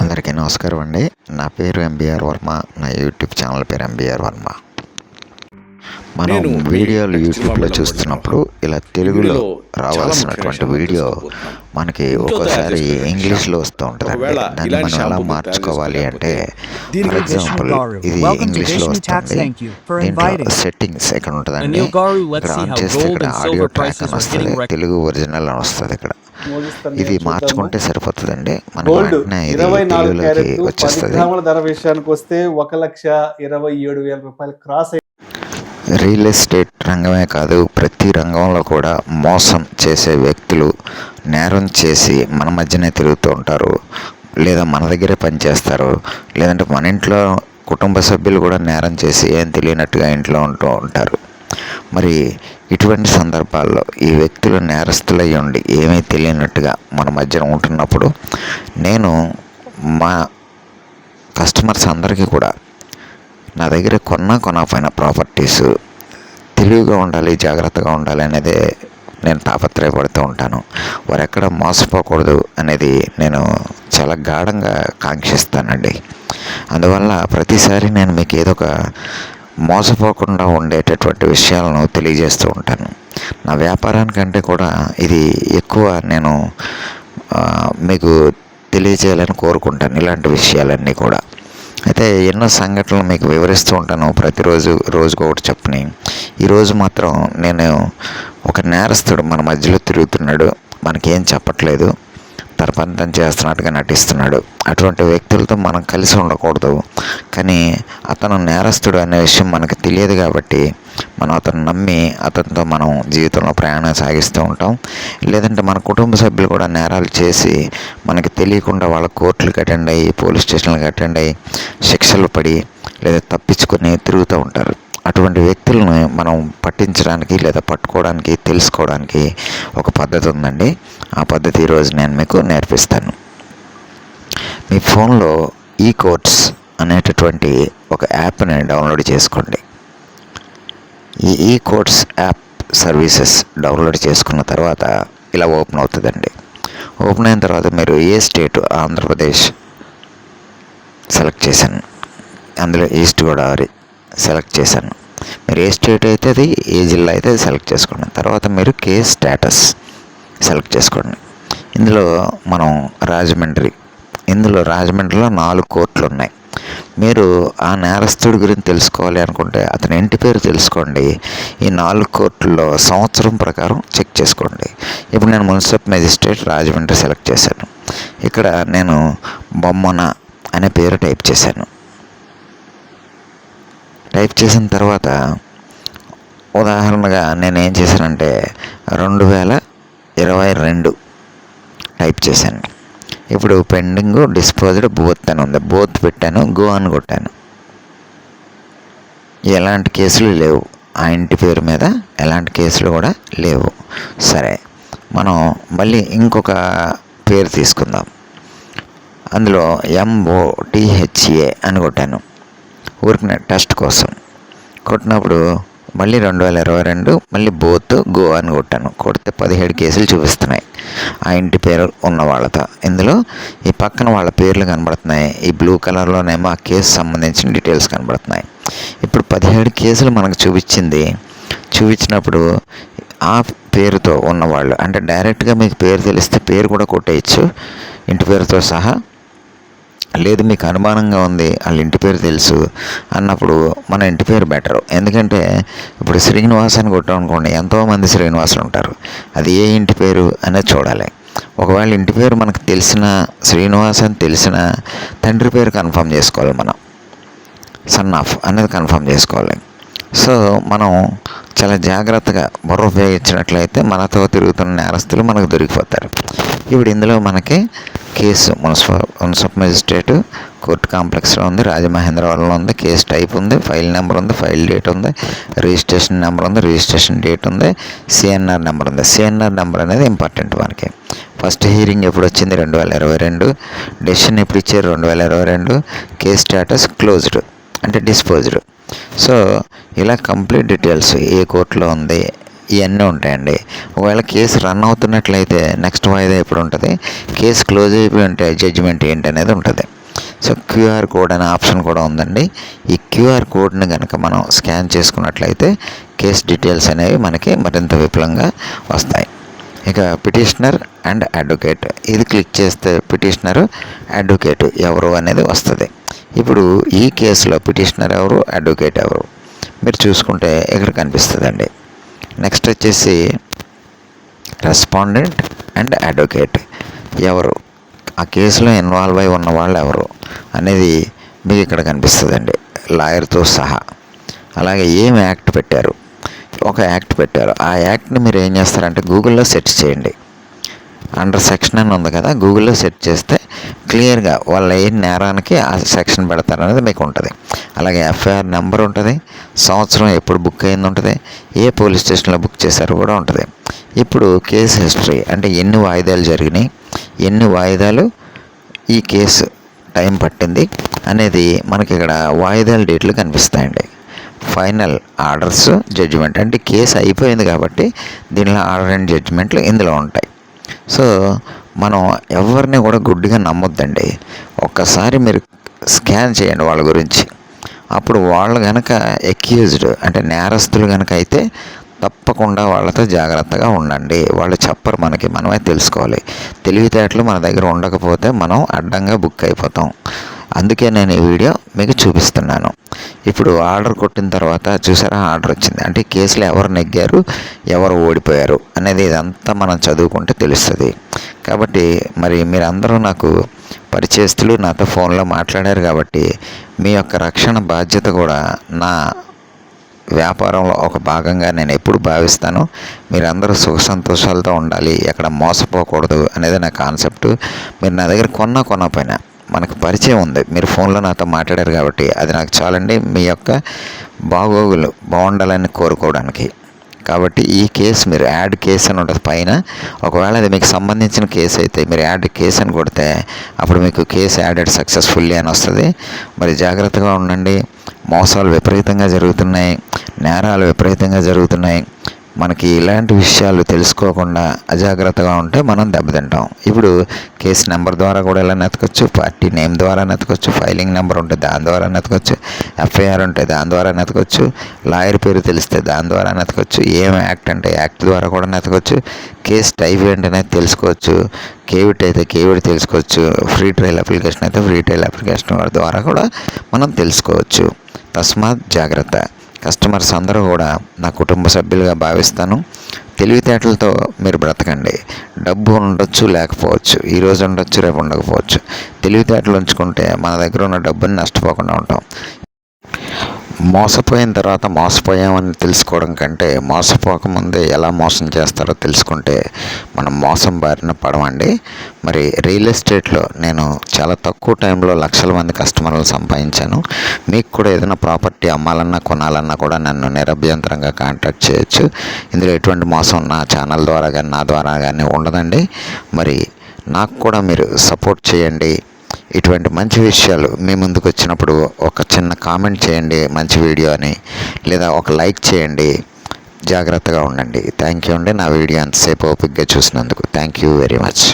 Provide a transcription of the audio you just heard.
అందరికీ నమస్కారం అండి. నా పేరు ఎంబీఆర్ వర్మ. నా యూట్యూబ్ ఛానల్ పేరు ఎంబీఆర్ వర్మ. మనం వీడియోలు యూట్యూబ్లో చూస్తున్నప్పుడు ఇలా తెలుగులో రావాల్సినటువంటి వీడియో మనకి ఒక్కోసారి ఇంగ్లీష్లో వస్తూ ఒకవేళ దాన్ని మనం ఎలా మార్చుకోవాలి అంటే ఫర్ ఎగ్జాంపుల్. ఇది ఇంగ్లీష్లో. వస్తుంది. దీంట్లో. సెట్టింగ్స్ ఇక్కడ ఉంటుందండి? ఇక్కడ ఆన్ చేస్తే gold ఇక్కడ ఆడియో silver ట్రాక్ అని వస్తుంది. తెలుగు ఒరిజినల్ అని వస్తుంది ఇక్కడ. ఇది. మార్చుకుంటే సరిపోతుందండి. మనకు వెంటనే ఇది తెలుగులోకి వచ్చేస్తుంది. ధర విషయానికి వస్తే ఒక లక్ష ఇరవై ఏడు వేల రూపాయలు క్రాస్ రియల్ ఎస్టేట్ రంగమే కాదు ప్రతి రంగంలో కూడా మోసం చేసే వ్యక్తులు నేరం చేసి మన మధ్యనే తిరుగుతూ ఉంటారు. లేదా మన దగ్గరే పనిచేస్తారు లేదంటే మన ఇంట్లో కుటుంబ సభ్యులు కూడా నేరం చేసి ఏం తెలియనట్టుగా ఇంట్లో ఉంటూ ఉంటారు. మరి ఇటువంటి సందర్భాల్లో ఈ వ్యక్తులు నేరస్తులై ఉండి ఏమీ తెలియనట్టుగా మన మధ్యన ఉంటున్నప్పుడు నేను మా కస్టమర్స్ అందరికీ కూడా నా దగ్గర కొన్నా కొనకపోయిన ప్రాపర్టీస్ తెలివిగా ఉండాలి జాగ్రత్తగా ఉండాలి అనేది నేను తాపత్రయపడుతూ ఉంటాను. వారు ఎక్కడ మోసపోకూడదు అనేది నేను చాలా గాఢంగా కాంక్షిస్తానండి. అందువల్ల ప్రతిసారి నేను మీకు ఏదో ఒక మోసపోకుండా ఉండేటటువంటి విషయాలను తెలియజేస్తూ ఉంటాను. నా వ్యాపారానికంటే కూడా ఇది ఎక్కువ నేను మీకు తెలియజేయాలని కోరుకుంటాను ఇలాంటి విషయాలన్నీ కూడా. అయితే ఎన్నో సంఘటనలు మీకు వివరిస్తూ ఉంటాను ప్రతిరోజు రోజుకు ఒకటి చెప్పని. ఈరోజు మాత్రం నేను ఒక నేరస్తుడు మన మధ్యలో తిరుగుతున్నాడు. మనకేం చెప్పట్లేదు. తన చేస్తున్నట్టుగా నటిస్తున్నాడు. అటువంటి వ్యక్తులతో మనం కలిసి ఉండకూడదు. కానీ అతను నేరస్తుడు అనే విషయం మనకు తెలియదు కాబట్టి మనం అతను నమ్మి అతనితో మనం జీవితంలో ప్రయాణం సాగిస్తూ ఉంటాం. లేదంటే మన కుటుంబ సభ్యులు కూడా నేరాలు చేసి మనకి తెలియకుండా వాళ్ళ కోర్టులకు అటెండ్ అయ్యి పోలీస్ స్టేషన్లకు అటెండ్ అయ్యి శిక్షలు పడి లేదా తప్పించుకొని తిరుగుతూ ఉంటారు. అటువంటి వ్యక్తులను మనం పట్టించడానికి లేదా పట్టుకోవడానికి తెలుసుకోవడానికి ఒక పద్ధతి ఉందండి. ఆ పద్ధతి ఈరోజు నేను మీకు నేర్పిస్తాను. మీ ఫోన్లో ఈ కోర్ట్స్ అనేటటువంటి ఒక యాప్ని డౌన్లోడ్ చేసుకోండి. ఈ ఈ కోర్ట్స్ యాప్ సర్వీసెస్ డౌన్లోడ్ చేసుకున్న తర్వాత ఇలా ఓపెన్ అవుతుందండి. ఓపెన్ అయిన తర్వాత మీరు ఏ స్టేట్ ఆంధ్రప్రదేశ్ సెలెక్ట్ చేశాను అందులో ఈస్ట్ గోదావరి సెలెక్ట్ చేశాను. మీరు ఏ స్టేట్ అయితే అది ఏ జిల్లా అయితే అది సెలెక్ట్ చేసుకోండి తర్వాత మీరు కేస్ స్టేటస్ సెలెక్ట్ చేసుకోండి. ఇందులో మనం రాజమండ్రి. ఇందులో రాజమండ్రిలో నాలుగు కోట్లు ఉన్నాయి. మీరు ఆ నేరస్తుడి గురించి తెలుసుకోవాలి అనుకుంటే అతని ఇంటి పేరు తెలుసుకోండి. ఈ నాలుగు కోర్టుల్లో సంవత్సరం ప్రకారం చెక్ చేసుకోండి. ఇప్పుడు నేను మున్సిపల్ మెజిస్ట్రేట్ రాజమండ్రి సెలెక్ట్ చేశాను. ఇక్కడ నేను బొమ్మన అనే పేరు టైప్ చేశాను. టైప్ చేసిన తర్వాత ఉదాహరణగా నేను ఏం చేశానంటే రెండు వేల ఇరవై రెండు. టైప్ చేశాను. ఇప్పుడు పెండింగ్ డిస్పోజ్డ్ బోత్ అని ఉంది. బోత్ పెట్టాను గో అని కొట్టాను. ఎలాంటి కేసులు లేవు. ఆ ఇంటి పేరు మీద ఎలాంటి కేసులు కూడా లేవు. సరే మనం మళ్ళీ ఇంకొక పేరు తీసుకుందాం. అందులో ఎంఓటిహెచ్ఏ అని కొట్టాను. ఊరికిన టెస్ట్ కోసం. కొట్టినప్పుడు మళ్ళీ రెండు వేల ఇరవై రెండు మళ్ళీ బోత్ గో అని కొట్టాను. కొడితే పదిహేడు కేసులు చూపిస్తున్నాయి. ఆ ఇంటి పేరు ఉన్న వాళ్ళతో. ఇందులో ఈ పక్కన వాళ్ళ పేర్లు కనబడుతున్నాయి. ఈ బ్లూ కలర్లోనేమో ఆ కేసు సంబంధించిన డీటెయిల్స్ కనబడుతున్నాయి. ఇప్పుడు పదిహేడు కేసులు మనకు చూపించింది. చూపించినప్పుడు ఆ పేరుతో ఉన్నవాళ్ళు అంటే డైరెక్ట్గా మీకు పేరు తెలిస్తే పేరు కూడా కొట్టేయచ్చు. ఇంటి పేరుతో సహా లేదు మీకు అనుమానంగా ఉంది వాళ్ళ ఇంటి పేరు తెలుసు అన్నప్పుడు మన ఇంటి పేరు బెటర్. ఎందుకంటే ఇప్పుడు శ్రీనివాస్ అని కొట్టాం అనుకోండి ఎంతోమంది శ్రీనివాసులు ఉంటారు. అది ఏ ఇంటి పేరు అనేది చూడాలి. ఒకవేళ ఇంటి పేరు మనకు తెలిసిన శ్రీనివాస్ అని తెలిసిన తండ్రి పేరు కన్ఫర్మ్ చేసుకోవాలి మనం. సన్ ఆఫ్ అనేది కన్ఫర్మ్ చేసుకోవాలి. సో మనం చాలా జాగ్రత్తగా బుర్ర ఉపయోగించినట్లయితే మనతో తిరుగుతున్న నేరస్తులు మనకు దొరికిపోతారు. ఇప్పుడు ఇందులో మనకి case municipal municipal magistrate court కాంప్లెక్స్లో ఉంది రాజమహేంద్రవరంలో ఉంది కేసు టైప్ ఉంది ఫైల్ నెంబర్ ఉంది ఫైల్ డేట్ ఉంది రిజిస్ట్రేషన్ నెంబర్ ఉంది రిజిస్ట్రేషన్ డేట్ ఉంది సిఎన్ఆర్ నెంబర్ ఉంది. సిఎన్ఆర్ నెంబర్ అనేది ఇంపార్టెంట్ మనకి. ఫస్ట్ హీరింగ్ ఎప్పుడు వచ్చింది? రెండు వేల ఇరవై రెండు. డెసిషన్ ఎప్పుడు ఇచ్చారు? రెండు వేల ఇరవై రెండు. కేస్ స్టేటస్ క్లోజ్డ్ అంటే డిస్పోజ్డ్. సో ఇలా కంప్లీట్ డీటెయిల్స్ ఏ కోర్టులో ఉంది ఇవన్నీ ఉంటాయండి. ఒకవేళ కేసు రన్ అవుతున్నట్లయితే నెక్స్ట్ వాయిదా ఎప్పుడు ఉంటుంది? కేసు క్లోజ్ అయిపోయి ఉంటే జడ్జిమెంట్ ఏంటి అనేది ఉంటుంది సో క్యూఆర్ కోడ్ అనే ఆప్షన్ కూడా ఉందండి. ఈ క్యూఆర్ కోడ్ని కనుక మనం స్కాన్ చేసుకున్నట్లయితే కేస్ డీటెయిల్స్ అనేవి మనకి మరింత విపులంగా వస్తాయి. ఇక పిటిషనర్ అండ్ అడ్వకేట్ ఇది క్లిక్ చేస్తే పిటిషనర్ అడ్వకేట్ ఎవరు అనేది వస్తుంది. ఇప్పుడు ఈ కేసులో పిటిషనర్ ఎవరు అడ్వకేట్ ఎవరు? మీరు చూసుకుంటే ఇక్కడ కనిపిస్తుందండి? నెక్స్ట్ వచ్చేసి రెస్పాండెంట్ అండ్ అడ్వకేట్ ఎవరు? ఆ కేసులో ఇన్వాల్వ్ అయి ఉన్న వాళ్ళు ఎవరు? అనేది మీకు ఇక్కడ కనిపిస్తుందండి. లాయర్తో సహా. అలాగే ఏం యాక్ట్ పెట్టారు? ఒక యాక్ట్ పెట్టారు. ఆ యాక్ట్ని మీరు ఏం చేస్తారంటే గూగుల్లో సెర్చ్ చేయండి. అండర్ సెక్షన్ అని ఉంది కదా గూగుల్లో సెర్చ్ చేస్తే క్లియర్గా వాళ్ళ ఏ నేరానికి ఆ సెక్షన్ పెడతారు అనేది మీకు ఉంటుంది. అలాగే ఎఫ్ఐఆర్ నెంబర్ ఉంటుంది సంవత్సరం ఎప్పుడు బుక్ అయింది ఉంటుంది ఏ పోలీస్ స్టేషన్లో బుక్ చేశారో కూడా ఉంటుంది. ఇప్పుడు కేసు హిస్టరీ అంటే ఎన్ని వాయిదాలు జరిగినాయి ఎన్ని వాయిదాలు ఈ కేసు టైం పట్టింది అనేది మనకి ఇక్కడ వాయిదాల డేట్లు కనిపిస్తాయండి. ఫైనల్ ఆర్డర్స్ జడ్జిమెంట్ అంటే కేసు అయిపోయింది కాబట్టి దీనిలో ఆర్డర్ అండ్ జడ్జిమెంట్లు ఇందులో ఉంటాయి. సో మనం ఎవరిని కూడా గుడ్డిగా నమ్మొద్దండి. ఒక్కసారి మీరు స్కాన్ చేయండి వాళ్ళ గురించి. అప్పుడు వాళ్ళు కనుక ఎక్యూజ్డ్ అంటే నేరస్తులు కనుక అయితే తప్పకుండా వాళ్ళతో జాగ్రత్తగా ఉండండి. వాళ్ళు చెప్పరు మనకి మనమే తెలుసుకోవాలి. తెలివితేటలు మన దగ్గర ఉండకపోతే మనం అడ్డంగా బుక్ అయిపోతాం. అందుకే నేను ఈ వీడియో మీకు చూపిస్తున్నాను. ఇప్పుడు ఆర్డర్ కొట్టిన తర్వాత చూసారా ఆర్డర్ వచ్చింది. అంటే కేసులో ఎవరు నెగ్గారు ఎవరు ఓడిపోయారు అనేది ఇదంతా మనం చదువుకుంటే తెలుస్తుంది. కాబట్టి మరి మీరందరూ నాకు పరిచయస్తులు నాతో ఫోన్లో మాట్లాడారు కాబట్టి మీ యొక్క రక్షణ బాధ్యత కూడా నా వ్యాపారంలో ఒక భాగంగా నేను ఎప్పుడు భావిస్తాను. మీరందరూ సుఖ సంతోషాలతో ఉండాలి ఎక్కడ మోసపోకూడదు అనేది నా కాన్సెప్ట్. మీరు నా దగ్గర కొన్నా కొనకపోయినా మనకు పరిచయం ఉంది. మీరు ఫోన్లో నాతో మాట్లాడారు కాబట్టి అది నాకు చాలండి మీ యొక్క బాగోగులు బాగుండాలని కోరుకోవడానికి. కాబట్టి ఈ కేసు మీరు యాడ్ కేసు అని ఉంటుంది. పైన ఒకవేళ అది మీకు సంబంధించిన కేసు అయితే మీరు యాడ్ కేసు అని కొడితే అప్పుడు మీకు కేసు యాడెడ్ సక్సెస్ఫుల్లీ అని వస్తుంది. మరి జాగ్రత్తగా ఉండండి. మోసాలు విపరీతంగా జరుగుతున్నాయి. నేరాలు విపరీతంగా జరుగుతున్నాయి. మనకి ఇలాంటి విషయాలు తెలుసుకోకుండా అజాగ్రత్తగా ఉంటే మనం దెబ్బతింటాం. ఇప్పుడు కేసు నెంబర్ ద్వారా కూడా ఇలా నెతకొచ్చు పార్టీ నేమ్ ద్వారా నెతకొచ్చు ఫైలింగ్ నెంబర్ ఉంటే దాని ద్వారా నెతకొచ్చు ఎఫ్ఐఆర్ ఉంటే దాని ద్వారా నెతకొచ్చు లాయర్ పేరు తెలిస్తే దాని ద్వారా నెతకొచ్చు ఏం యాక్ట్ అంటే యాక్ట్ ద్వారా కూడా నెతకొచ్చు కేసు టైప్ ఏంటనేది తెలుసుకోవచ్చు కేవిట్ అయితే కేవిట్ తెలుసుకోవచ్చు ఫ్రీ ట్రయల్ అప్లికేషన్ అయితే ఫ్రీ ట్రయల్ అప్లికేషన్ ద్వారా కూడా మనం తెలుసుకోవచ్చు. తస్మాత్ జాగ్రత్త. కస్టమర్స్ అందరూ కూడా నా కుటుంబ సభ్యులుగా భావిస్తాను. తెలివితేటలతో మీరు బ్రతకండి. డబ్బు ఉండొచ్చు లేకపోవచ్చు. ఈరోజు ఉండొచ్చు రేపు ఉండకపోవచ్చు. తెలివితేటలు ఉంచుకుంటే మన దగ్గర ఉన్న డబ్బుని నష్టపోకుండా ఉంటాం. మోసపోయిన తర్వాత మోసపోయామని తెలుసుకోవడం కంటే మోసపోకముందే ఎలా మోసం చేస్తారో తెలుసుకుంటే మనం మోసం బారిన పడమండి. మరి రియల్ ఎస్టేట్లో నేను చాలా తక్కువ టైంలో లక్షల మంది కస్టమర్లు సంపాదించాను. మీకు కూడా ఏదైనా ప్రాపర్టీ అమ్మాలన్నా కొనాలన్నా కూడా నన్ను నిరభ్యంతరంగా కాంటాక్ట్ చేయొచ్చు. ఇందులో ఎటువంటి మోసం నా ఛానల్ ద్వారా కానీ నా ద్వారా కానీ ఉండదండి. మరి నాకు కూడా మీరు సపోర్ట్ చేయండి. ఇటువంటి మంచి విషయాలు మీ ముందుకు వచ్చినప్పుడు ఒక చిన్న కామెంట్ చేయండి మంచి వీడియో అని లేదా ఒక లైక్ చేయండి. జాగ్రత్తగా ఉండండి. థ్యాంక్ యూ అండి. నా వీడియో అంతసేపు ఓపిక్గా చూసినందుకు థ్యాంక్ యూ వెరీ మచ్.